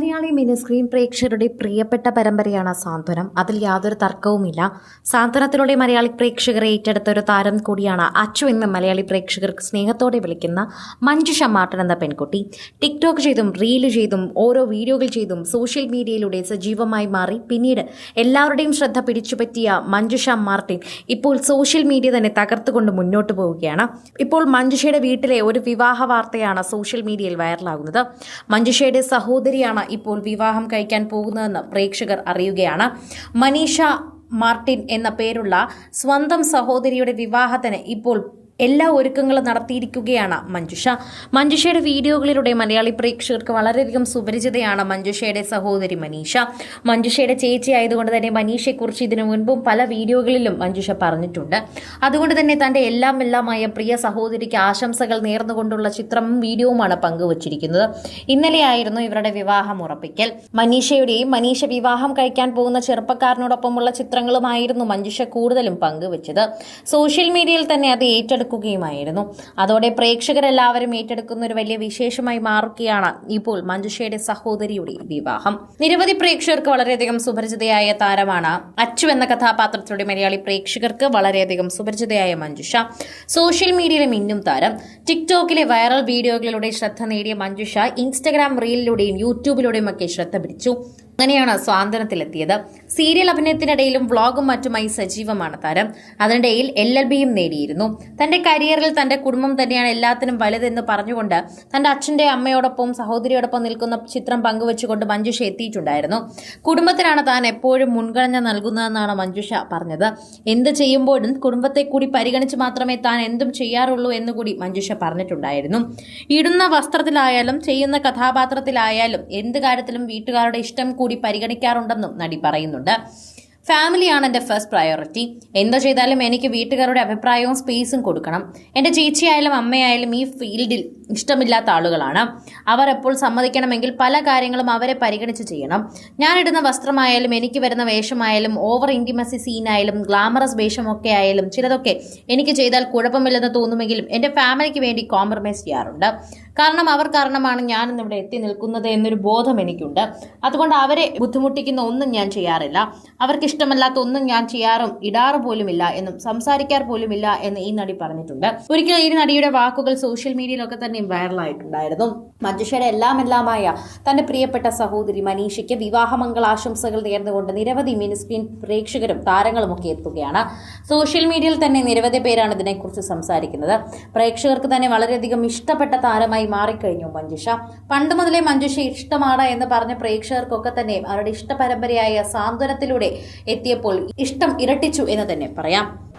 Malayali mini screen പ്രേക്ഷകരുടെ പ്രിയപ്പെട്ട പരമ്പരയാണ് സാന്ത്വനം. അതിൽ യാതൊരു തർക്കവുമില്ല. സാന്ത്വനത്തിലൂടെ മലയാളി പ്രേക്ഷകരെ ഏറ്റെടുത്ത ഒരു താരം കൂടിയാണ് അച്ചു എന്ന് മലയാളി പ്രേക്ഷകർക്ക് സ്നേഹത്തോടെ വിളിക്കുന്ന മഞ്ജുഷ മാട്ടൻ എന്ന പെൺകുട്ടി. ടിക്ടോക്ക് ചെയ്തും റീൽ ചെയ്തും ഓരോ വീഡിയോകൾ ചെയ്തും സോഷ്യൽ മീഡിയയിലൂടെ സജീവമായി മാറി. പിന്നീട് എല്ലാവരുടെയും ശ്രദ്ധ പിടിച്ചുപറ്റിയ മഞ്ജുഷ മാർട്ടിൻ ഇപ്പോൾ സോഷ്യൽ മീഡിയ തന്നെ തകർത്തുകൊണ്ട് മുന്നോട്ട് പോവുകയാണ്. ഇപ്പോൾ മഞ്ജുഷയുടെ വീട്ടിലെ ഒരു വിവാഹ വാർത്തയാണ് സോഷ്യൽ മീഡിയയിൽ വൈറലാകുന്നത്. മഞ്ജുഷയുടെ സഹോദരിയാണ് ഇപ്പോൾ വിവാഹം കഴിക്കാൻ പോകുന്നതെന്ന് പ്രേക്ഷകർ അറിയുകയാണ്. മനീഷ മാർട്ടിൻ എന്ന പേരുള്ള സ്വന്തം സഹോദരിയുടെ വിവാഹത്തിന് ഇപ്പോൾ എല്ലാ ഒരുക്കങ്ങളും നടത്തിയിരിക്കുകയാണ് മഞ്ജുഷ. മഞ്ജുഷയുടെ വീഡിയോകളിലൂടെ മലയാളി പ്രേക്ഷകർക്ക് വളരെയധികം സുപരിചിതയാണ് മഞ്ജുഷയുടെ സഹോദരി മനീഷ. മഞ്ജുഷയുടെ ചേച്ചി ആയതുകൊണ്ട് തന്നെ മനീഷയെക്കുറിച്ച് ഇതിനു മുൻപും പല വീഡിയോകളിലും മഞ്ജുഷ പറഞ്ഞിട്ടുണ്ട്. അതുകൊണ്ട് തന്നെ തന്റെ എല്ലാം എല്ലാമായ പ്രിയ സഹോദരിക്ക് ആശംസകൾ നേർന്നുകൊണ്ടുള്ള ചിത്രവും വീഡിയോവുമാണ് പങ്കുവച്ചിരിക്കുന്നത്. ഇന്നലെയായിരുന്നു ഇവരുടെ വിവാഹം ഉറപ്പിക്കൽ. മനീഷയുടെയും മനീഷ വിവാഹം കഴിക്കാൻ പോകുന്ന ചെറുപ്പക്കാരനോടൊപ്പമുള്ള ചിത്രങ്ങളുമായിരുന്നു മഞ്ജുഷ കൂടുതലും പങ്കുവച്ചത്. സോഷ്യൽ മീഡിയയിൽ തന്നെ അത് ഏറ്റെടുക്കുകയുമായിരുന്നു അതോടെ പ്രേക്ഷകരെല്ലാവരും ഏറ്റെടുക്കുന്ന ഒരു വലിയ വിശേഷമായി മാറുകയാണ് ഇപ്പോൾ മഞ്ജുഷയുടെ സഹോദരിയുടെ വിവാഹം. നിരവധി പ്രേക്ഷകർക്ക് വളരെയധികം സുപരിചിതയായ താരമാണ് അച്ചു എന്ന കഥാപാത്രത്തിലൂടെ മലയാളി പ്രേക്ഷകർക്ക് വളരെയധികം സുപരിചിതയായ മഞ്ജുഷ. സോഷ്യൽ മീഡിയയിലെ മിന്നും താരം. ടിക്ടോക്കിലെ വൈറൽ വീഡിയോകളിലൂടെ ശ്രദ്ധ നേടിയ മഞ്ജുഷ ഇൻസ്റ്റഗ്രാം റീലിലൂടെയും യൂട്യൂബിലൂടെയും ഒക്കെ ശ്രദ്ധ പിടിച്ചു. അങ്ങനെയാണ് സ്വാതന്ത്ര്യത്തിലെത്തിയത്. സീരിയൽ അഭിനയത്തിനിടയിലും വ്ളോഗും മറ്റുമായി സജീവമാണ് താരം. അതിനിടയിൽ എൽ എൽ ബിയും നേടിയിരുന്നു. തന്റെ കരിയറിൽ തന്റെ കുടുംബം തന്നെയാണ് എല്ലാത്തിനും വലുതെന്ന് പറഞ്ഞുകൊണ്ട് തന്റെ അച്ഛന്റെ അമ്മയോടൊപ്പം സഹോദരിയോടൊപ്പം നിൽക്കുന്ന ചിത്രം പങ്കുവച്ചുകൊണ്ട് മഞ്ജുഷ എത്തിയിട്ടുണ്ടായിരുന്നു. കുടുംബത്തിനാണ് താൻ എപ്പോഴും മുൻഗണന നൽകുന്നതെന്നാണ് മഞ്ജുഷ പറഞ്ഞത്. എന്ത് ചെയ്യുമ്പോഴും കുടുംബത്തെ കൂടി പരിഗണിച്ച് മാത്രമേ താൻ എന്തും ചെയ്യാറുള്ളൂ എന്ന് കൂടി മഞ്ജുഷ പറഞ്ഞിട്ടുണ്ടായിരുന്നു. ഇടുന്ന വസ്ത്രത്തിലായാലും ചെയ്യുന്ന കഥാപാത്രത്തിലായാലും എന്ത് കാര്യത്തിലും വീട്ടുകാരുടെ ഇഷ്ടം കൂടി പരിഗണിക്കാറുണ്ടെന്നും നടി പറയുന്നുണ്ട്. ഫാമിലിയാണ് എന്റെ ഫസ്റ്റ് പ്രയോറിറ്റി. എന്ത് ചെയ്താലും എനിക്ക് വീട്ടുകാരുടെ അഭിപ്രായവും സ്പേസും കൊടുക്കണം. എന്റെ ചേച്ചിയായാലും അമ്മയായാലും ഈ ഫീൽഡിൽ ഇഷ്ടമില്ലാത്ത ആളുകളാണ്. അവർ എപ്പോൾ സമ്മതിക്കണമെങ്കിൽ പല കാര്യങ്ങളും അവരെ പരിഗണിച്ച് ചെയ്യണം. ഞാനിടുന്ന വസ്ത്രമായാലും എനിക്ക് വരുന്ന വേഷമായാലും ഓവർ ഇന്റിമസി സീനായാലും ഗ്ലാമറസ് വേഷമൊക്കെ ആയാലും ചിലതൊക്കെ എനിക്ക് ചെയ്താൽ കുഴപ്പമില്ലെന്ന് തോന്നുമെങ്കിലും എന്റെ ഫാമിലിക്ക് വേണ്ടി കോംപ്രമൈസ് ചെയ്യാറുണ്ട്. കാരണം അവർ കാരണമാണ് ഞാൻ ഇന്നിവിടെ എത്തി നിൽക്കുന്നത് എന്നൊരു ബോധം എനിക്കുണ്ട്. അതുകൊണ്ട് അവരെ ബുദ്ധിമുട്ടിക്കുന്ന ഒന്നും ഞാൻ ചെയ്യാറില്ല. അവർക്ക് ഇഷ്ടമല്ലാത്ത ഒന്നും ഞാൻ ചെയ്യാറും ഇടാറ് പോലുമില്ല എന്നും സംസാരിക്കാർ പോലുമില്ല എന്ന് ഈ നടി പറഞ്ഞിട്ടുണ്ട്. ഒരിക്കൽ ഈ നടിയുടെ വാക്കുകൾ സോഷ്യൽ മീഡിയയിലൊക്കെ തന്നെ വൈറലായിട്ടുണ്ടായിരുന്നു മഞ്ജുഷയുടെ എല്ലാം എല്ലാമായ തന്റെ പ്രിയപ്പെട്ട സഹോദരി മനീഷയ്ക്ക് വിവാഹമംഗളാശംസകൾ നേർന്നുകൊണ്ട് നിരവധി മിനിസ്ക്രീൻ പ്രേക്ഷകരും താരങ്ങളും ഒക്കെ എത്തുകയാണ്. സോഷ്യൽ മീഡിയയിൽ തന്നെ നിരവധി പേരാണ് ഇതിനെക്കുറിച്ച് സംസാരിക്കുന്നത്. പ്രേക്ഷകർക്ക് തന്നെ വളരെയധികം ഇഷ്ടപ്പെട്ട താരമായി മാറിക്കഴിഞ്ഞു മഞ്ജുഷ. പണ്ട് മുതലേ മഞ്ജുഷ ഇഷ്ടമാണ് എന്ന് പറഞ്ഞ പ്രേക്ഷകർക്കൊക്കെ തന്നെ അവരുടെ ഇഷ്ടപരമ്പരയായ സാന്ത്വനത്തിലൂടെ എത്തിയപ്പോൾ ഇഷ്ടം ഇരട്ടിച്ചു എന്ന് തന്നെ പറയാം.